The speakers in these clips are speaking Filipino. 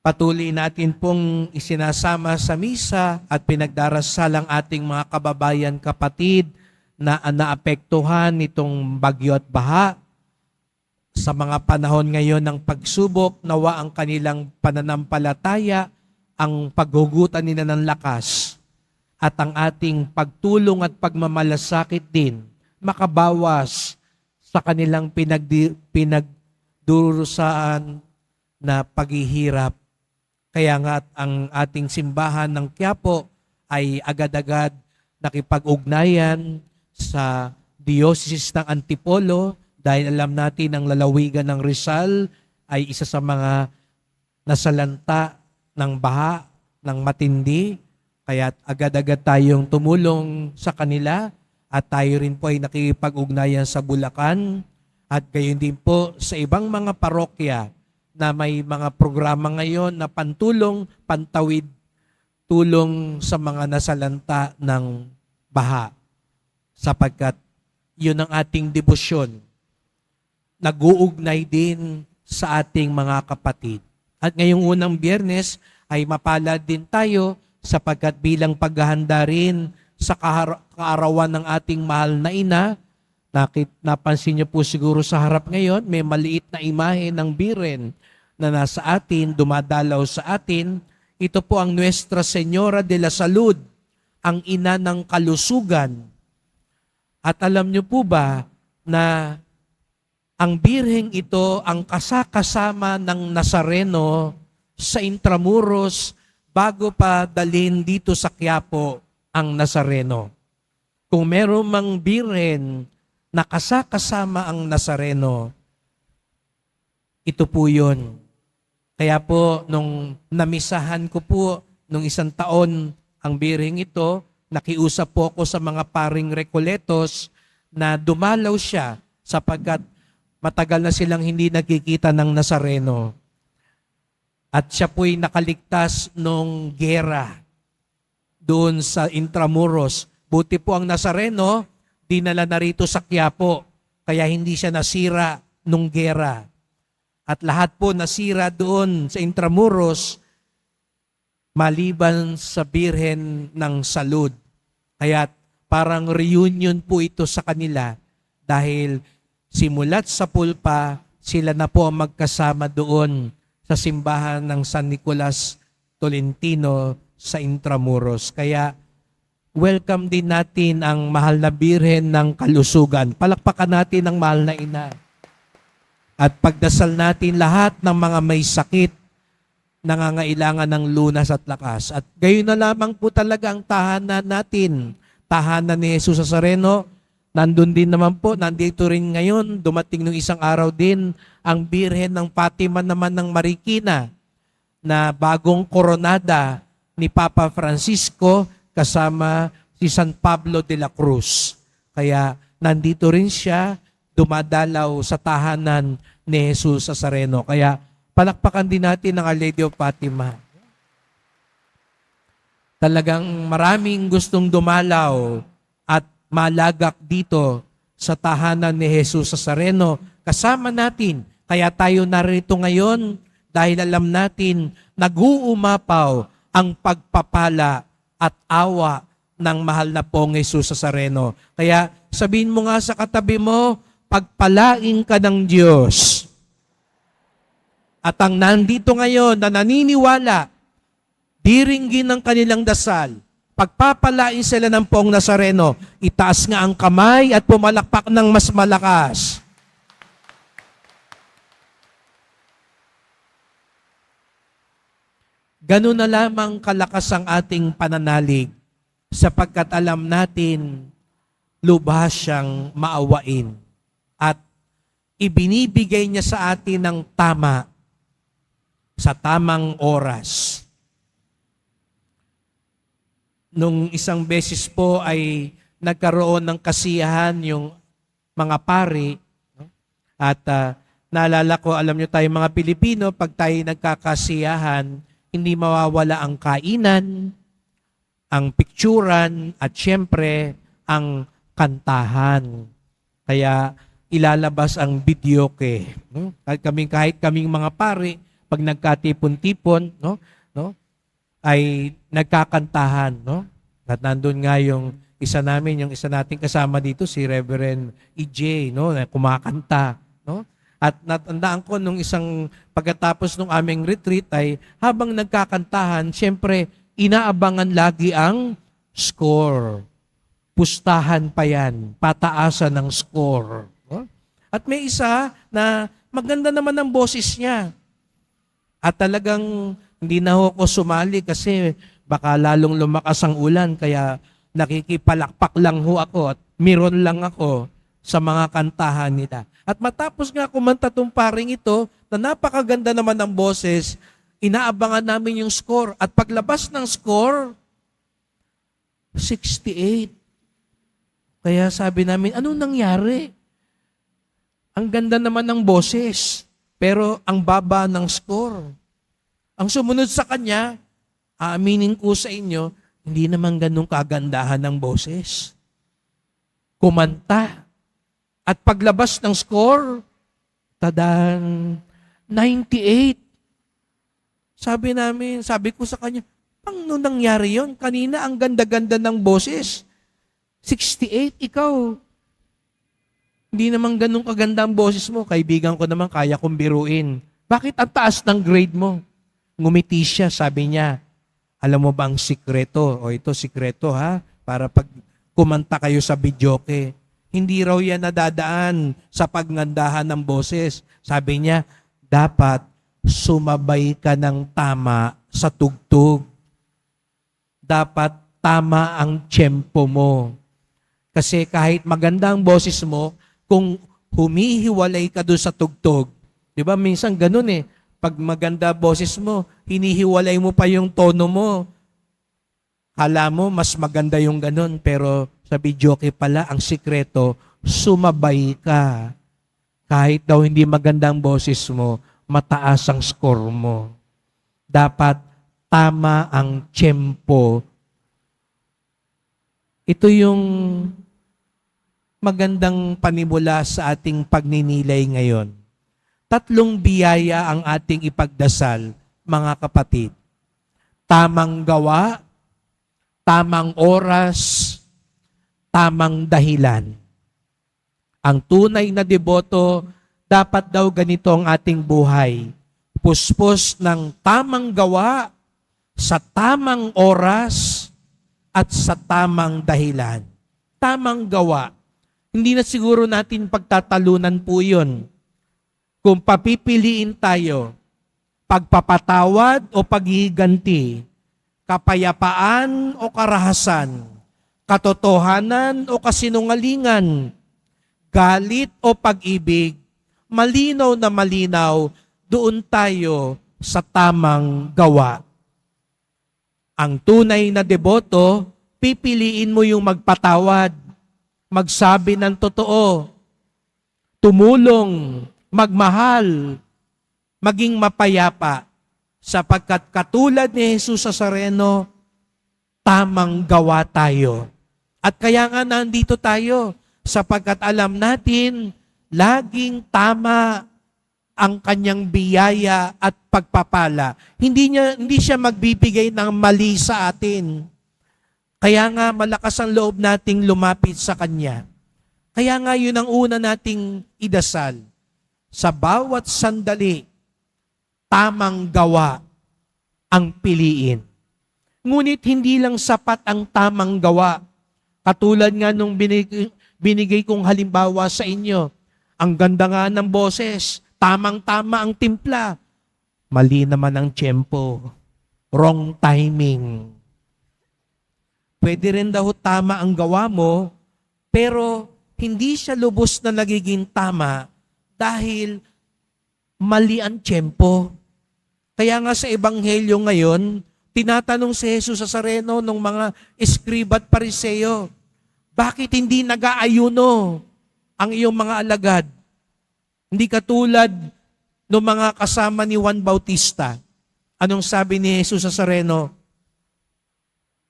Patuloy natin pong isinasama sa misa at pinagdarasal ang ating mga kababayan kapatid na naapektuhan nitong bagyo at baha. Sa mga panahon ngayon ng pagsubok, nawa ang kanilang pananampalataya, ang paghugutan nila ng lakas, at ang ating pagtulong at pagmamalasakit din makabawas sa kanilang pinagdi, pinagdurusaan na paghihirap. Kaya nga ang ating simbahan ng Quiapo ay agad-agad nakipag-ugnayan sa Diocese ng Antipolo dahil alam natin ang lalawigan ng Rizal ay isa sa mga nasalanta ng baha, ng matindi. Kaya agad-agad tayong tumulong sa kanila at tayo rin po ay nakipag-ugnayan sa Bulacan at gayon din po sa ibang mga parokya na may mga programa ngayon na pantulong, pantawid, tulong sa mga nasalanta ng baha. Sapagkat yun ang ating debosyon. Nag-uugnay din sa ating mga kapatid. At ngayong unang biyernes ay mapalad din tayo sapagkat bilang paghahanda rin sa kaarawan ng ating mahal na ina, nakit, napansin niyo po siguro sa harap ngayon, may maliit na imahe ng biren na nasa atin, dumadalaw sa atin. Ito po ang Nuestra Señora de la Salud, ang ina ng kalusugan. At alam niyo po ba na ang birheng ito ang kasakasama ng Nazareno sa Intramuros bago pa dalhin dito sa Quiapo ang Nazareno. Kung meron mang birhen na kasakasama ang Nazareno, ito po yun. Kaya po, nung namisahan ko po, nung isang taon, ang birheng ito, nakiusap po ako sa mga paring Recoletos na dumalaw siya sapagkat matagal na silang hindi nakikita ng Nazareno. At siya po'y nakaligtas nung gera doon sa Intramuros. Buti po ang Nazareno, dinala na rito sa Quiapo, kaya hindi siya nasira nung gera. At lahat po nasira doon sa Intramuros, maliban sa Birhen ng Salud. Kaya parang reunion po ito sa kanila dahil simulat sa pulpa, sila na po ang magkasama doon sa simbahan ng San Nicolas Tolentino sa Intramuros. Kaya welcome din natin ang mahal na birhen ng kalusugan. Palakpakan natin ang mahal na ina. At pagdasal natin lahat ng mga may sakit, nangangailangan ng lunas at lakas. At gayon na lamang po talaga ang tahanan natin. Tahanan ni Jesus Nazareno, nandun din naman po, nandito rin ngayon, dumating nung isang araw din, ang birhen ng Fatima naman ng Marikina, na bagong koronada ni Papa Francisco kasama si San Pablo de la Cruz. Kaya nandito rin siya, dumadalaw sa tahanan ni Jesus Nazareno. Kaya palakpakan din natin ang Our Lady of Fatima. Talagang maraming gustong dumalaw at malagak dito sa tahanan ni Jesus Nazareno. Kasama natin. Kaya tayo narito ngayon dahil alam natin nag-uumapaw ang pagpapala at awa ng mahal na pong Jesus Nazareno. Kaya sabihin mo nga sa katabi mo, pagpalain ka ng Diyos. At ang nandito ngayon na naniniwala, diringgin ng kanilang dasal, pagpapalain sila ng pong Nazareno, itaas nga ang kamay at pumalakpak ng mas malakas. Ganun na lamang kalakas ang ating pananalig sapagkat alam natin lubhas siyang maawain ibinibigay niya sa atin ng tama sa tamang oras. Nung isang beses po ay nagkaroon ng kasiyahan yung mga pari at ah, naalala ko, alam nyo tayo mga Pilipino, pag tayo nagkakasiyahan, hindi mawawala ang kainan, ang picturan, at syempre, ang kantahan. Kaya ilalabas ang videoke. No? Kahit kaming, kahit kaming mga pari, pag nagkatipon-tipon, no? No? Ay nagkakantahan, no? At nandun nga yung isa namin, yung isa nating kasama dito, si Reverend EJ, no? Na kumakanta, no? At natandaan ko nung isang pagkatapos nung aming retreat ay habang nagkakantahan, syempre, inaabangan lagi ang score. Pustahan pa yan, pataasan ng score. At may isa na maganda naman ang boses niya. At talagang hindi na ako sumali kasi baka lalong lumakas ang ulan kaya nakikipalakpak lang ho ako at miron lang ako sa mga kantahan nila. At matapos nga kumanta tong paring ito, na napakaganda naman ng boses, inaabangan namin yung score. At paglabas ng score, 68. Kaya sabi namin, anong nangyari? Ang ganda naman ng boses, pero ang baba ng score. Ang sumunod sa kanya, aaminin ko sa inyo, hindi naman ganun kagandahan ng boses. Kumanta. At paglabas ng score, tadan, 98. Sabi namin, sabi ko sa kanya, paano nangyari yon? Kanina ang ganda-ganda ng boses. 68, ikaw. Hindi naman ganun kaganda ang boses mo. Kaibigan ko naman, kaya kong biruin. Bakit ang taas ng grade mo? Ngumiti siya, sabi niya, alam mo ba ang sikreto? O ito, sikreto ha? Para pag kumanta kayo sa videoke, hindi raw yan nadadaan sa pagngandahan ng boses. Sabi niya, dapat sumabay ka ng tama sa tugtog. Dapat tama ang tiyempo mo. Kasi kahit maganda ang boses mo, kung humihiwalay ka doon sa tugtog, di ba minsan ganun eh, pag maganda boses mo, hinihiwalay mo pa yung tono mo. Kala mo, mas maganda yung ganun, pero sa videoke pala, ang sikreto, sumabay ka. Kahit daw hindi maganda ang boses mo, mataas ang score mo. Dapat tama ang tiyempo. Ito yung magandang panimula sa ating pagninilay ngayon. Tatlong biyaya ang ating ipagdasal, mga kapatid. Tamang gawa, tamang oras, tamang dahilan. Ang tunay na deboto, dapat daw ganito ang ating buhay. Puspos ng tamang gawa, sa tamang oras, at sa tamang dahilan. Tamang gawa. Hindi na siguro natin pagtatalunan po yun. Kung papipiliin tayo, pagpapatawad o paghihiganti, kapayapaan o karahasan, katotohanan o kasinungalingan, galit o pag-ibig, malinaw na malinaw, doon tayo sa tamang gawa. Ang tunay na deboto, pipiliin mo yung magpatawad, magsabi ng totoo, tumulong, magmahal, maging mapayapa, sapagkat katulad ni Jesus sa Sareno, tamang gawa tayo. At kaya nga nandito tayo, sapagkat alam natin, laging tama ang kanyang biyaya at pagpapala. Hindi niya hindi siya magbibigay ng mali sa atin. Kaya nga malakas ang loob nating lumapit sa kanya. Kaya nga yun ang una nating idasal. Sa bawat sandali, tamang gawa ang piliin. Ngunit hindi lang sapat ang tamang gawa. Katulad nga nung binigay, binigay kong halimbawa sa inyo, ang ganda nga ng boses, tamang-tama ang timpla. Mali naman ang tiyempo. Wrong timing. Pwede rin daw tama ang gawa mo, pero hindi siya lubos na nagiging tama dahil mali ang tiyempo. Kaya nga sa Ebanghelyo ngayon, tinatanong si Jesus sa sareno ng mga eskriba at pariseo, bakit hindi nag-aayuno ang iyong mga alagad? Hindi katulad ng mga kasama ni Juan Bautista. Anong sabi ni Jesus sa sareno?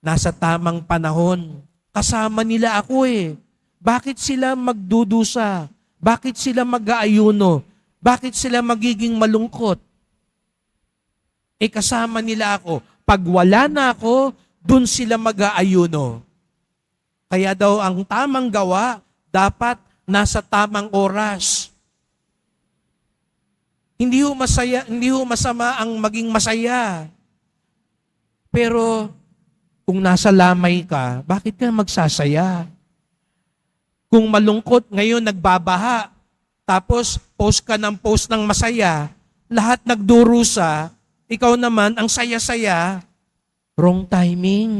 Nasa tamang panahon. Kasama nila ako eh. Bakit sila magdudusa? Bakit sila mag-aayuno? Bakit sila magiging malungkot? eh kasama nila ako. Pag wala na ako, dun sila mag-aayuno. Kaya daw ang tamang gawa, dapat nasa tamang oras. Hindi ho masaya, hindi ho masama ang maging masaya. Pero kung nasa lamay ka, bakit ka magsasaya? Kung malungkot, ngayon nagbabaha, tapos post ka ng post ng masaya, lahat nagdurusa, ikaw naman ang saya-saya, wrong timing.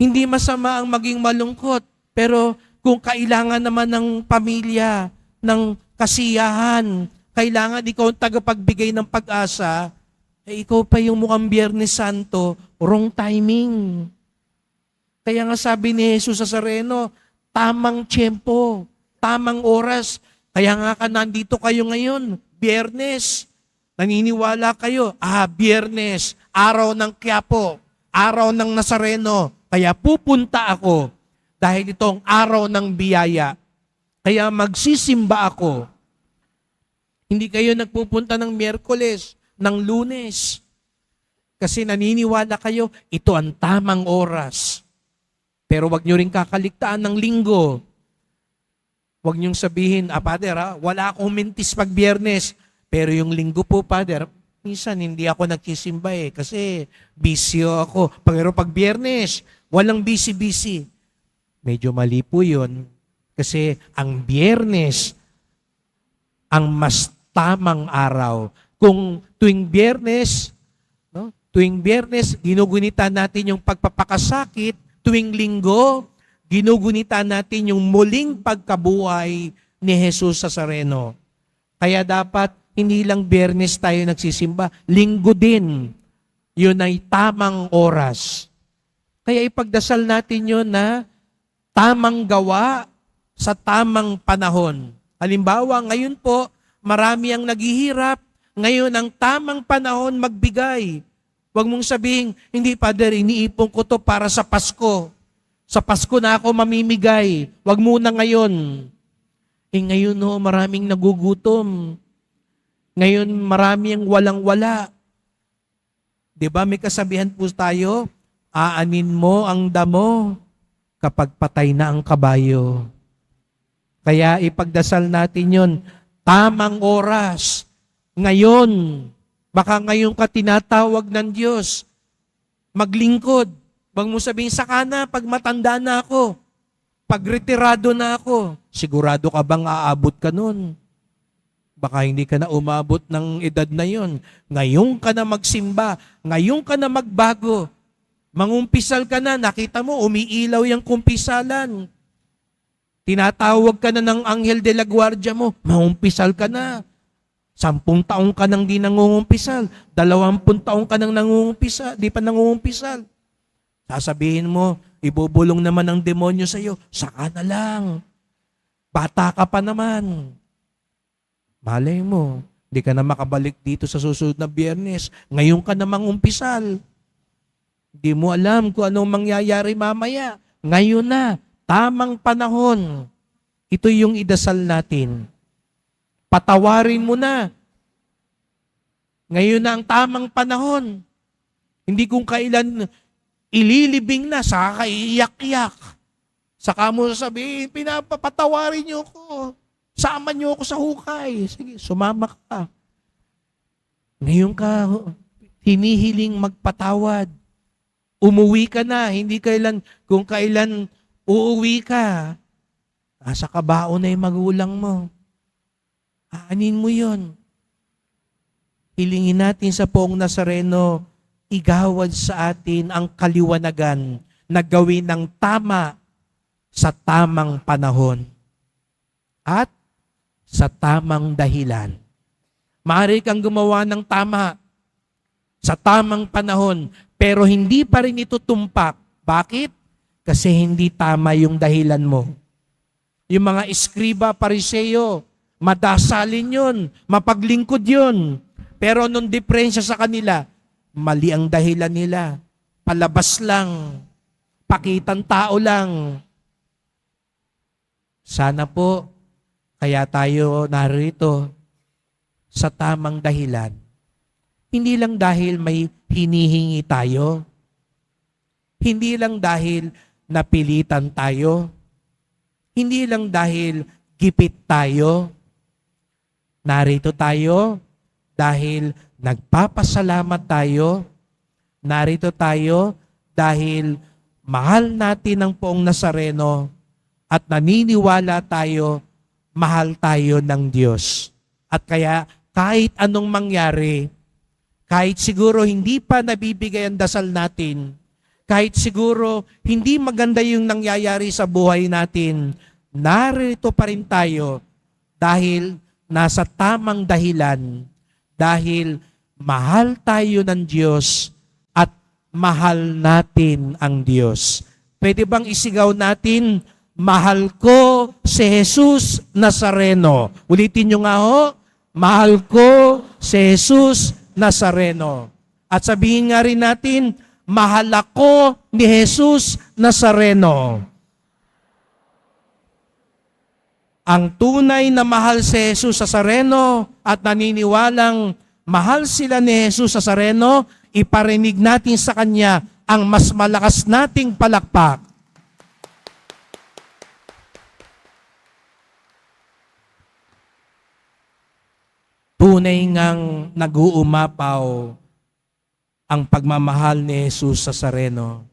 Hindi masama ang maging malungkot, pero kung kailangan naman ng pamilya, ng kasiyahan, kailangan ikaw ang tagapagbigay ng pag-asa, eh ikaw pa yung mukhang Biyernes Santo, wrong timing. Kaya nga sabi ni Jesus sa Sareno, tamang tiyempo, tamang oras. Kaya nga ka nandito kayo ngayon, Biyernes. Naniniwala kayo, ah, Biyernes, araw ng Quiapo, araw ng Nazareno. Kaya pupunta ako dahil itong araw ng biyaya. Kaya magsisimba ako. Hindi kayo nagpupunta ng Miyerkules, ng Lunes. Kasi naniniwala kayo, ito ang tamang oras. Pero wag nyo rin kakaligtaan ng linggo. Wag niyong sabihin, ah, Father, ha, wala akong mintis pag biyernes. Pero yung linggo po, Father, minsan hindi ako nagsisimba eh, kasi busy ako. Pero pag biyernes, walang busy-busy. Medyo mali po yun. Kasi ang biyernes, ang mas tamang araw. Kung tuwing biyernes, no, tuwing biyernes, ginugunita natin yung pagpapakasakit, tuwing linggo, ginugunita natin yung muling pagkabuhay ni Jesus sa Sareno. Kaya dapat hindi lang biyernes tayo nagsisimba, linggo din. Yun ay tamang oras. Kaya ipagdasal natin yun na tamang gawa sa tamang panahon. Halimbawa, ngayon po, marami ang naghihirap. Ngayon, ang tamang panahon magbigay. Huwag mong sabihin, hindi, Father, iniipon ko to para sa Pasko. Sa Pasko na ako mamimigay. Huwag muna ngayon. Eh ngayon no, maraming nagugutom. Ngayon, marami ang walang-wala. Di ba may kasabihan po tayo, aanin mo ang damo kapag patay na ang kabayo. Kaya ipagdasal natin yon tamang oras. Ngayon, baka ngayon ka tinatawag ng Diyos. Maglingkod. Huwag mo sabihin, saka na, pag matanda na ako. Pag retirado na ako. Sigurado ka bang aabot ka nun? Baka hindi ka na umabot ng edad na yon. Ngayon ka na magsimba. Ngayon ka na magbago. Mangumpisal ka na, nakita mo, umiilaw yung kumpisalan. Tinatawag ka na ng anghel de la guardia mo, mangumpisal ka na. Sampung taong ka nang di nangungumpisal. Dalawampung taong ka nang nangungumpisal, di pa nangungumpisal. Sasabihin mo, ibubulong naman ng demonyo sa iyo, saka na lang. Bata ka pa naman. Malay mo, hindi ka na makabalik dito sa susunod na biyernes. Ngayon ka na mangumpisal. Hindi mo alam kung anong mangyayari mamaya. Ngayon na, tamang panahon. Ito yung idasal natin. Patawarin mo na. Ngayon na ang tamang panahon. Hindi kung kailan ililibing na, saka iiyak-iyak. Saka mo sasabihin, pinapapatawarin niyo ko. Sama niyo ako sa hukay. Sige, sumama ka. Ngayon ka hinihiling magpatawad. Umuwi ka na, hindi kailan, kung kailan uuwi ka, nasa kabao na yung magulang mo. Aanin mo yon. Hilingin natin sa poong Nazareno, igawad sa atin ang kaliwanagan na gawin ng tama sa tamang panahon at sa tamang dahilan. Maaari kang gumawa ng tama sa tamang panahon, pero hindi pa rin ito tumpak. Bakit? Kasi hindi tama yung dahilan mo. Yung mga eskriba, pariseo, madasalin yun, mapaglingkod yun. Pero nung diferensya sa kanila, mali ang dahilan nila. Palabas lang. Pakitang tao lang. Sana po, kaya tayo narito. sa tamang dahilan. Hindi lang dahil may hinihingi tayo. Hindi lang dahil napilitan tayo. Hindi lang dahil gipit tayo. Narito tayo dahil nagpapasalamat tayo. Narito tayo dahil mahal natin ang poong Nazareno at naniniwala tayo, mahal tayo ng Diyos. At kaya kahit anong mangyari, kahit siguro hindi pa nabibigay ang dasal natin, kahit siguro hindi maganda yung nangyayari sa buhay natin, narito pa rin tayo dahil nasa tamang dahilan, dahil mahal tayo ng Diyos at mahal natin ang Diyos. Pwede bang isigaw natin, mahal ko si Jesus Nazareno. Ulitin nyo nga ho, mahal ko si Jesus Nazareno. At sabihin nga rin natin, mahal ako ni Jesus Nazareno. Ang tunay na mahal si Jesus Nazareno at naniniwalang mahal sila ni Jesus Nazareno, iparinig natin sa Kanya ang mas malakas nating palakpak. Tunay ngang nag-uumapaw ang pagmamahal ni Jesus sa Sareno.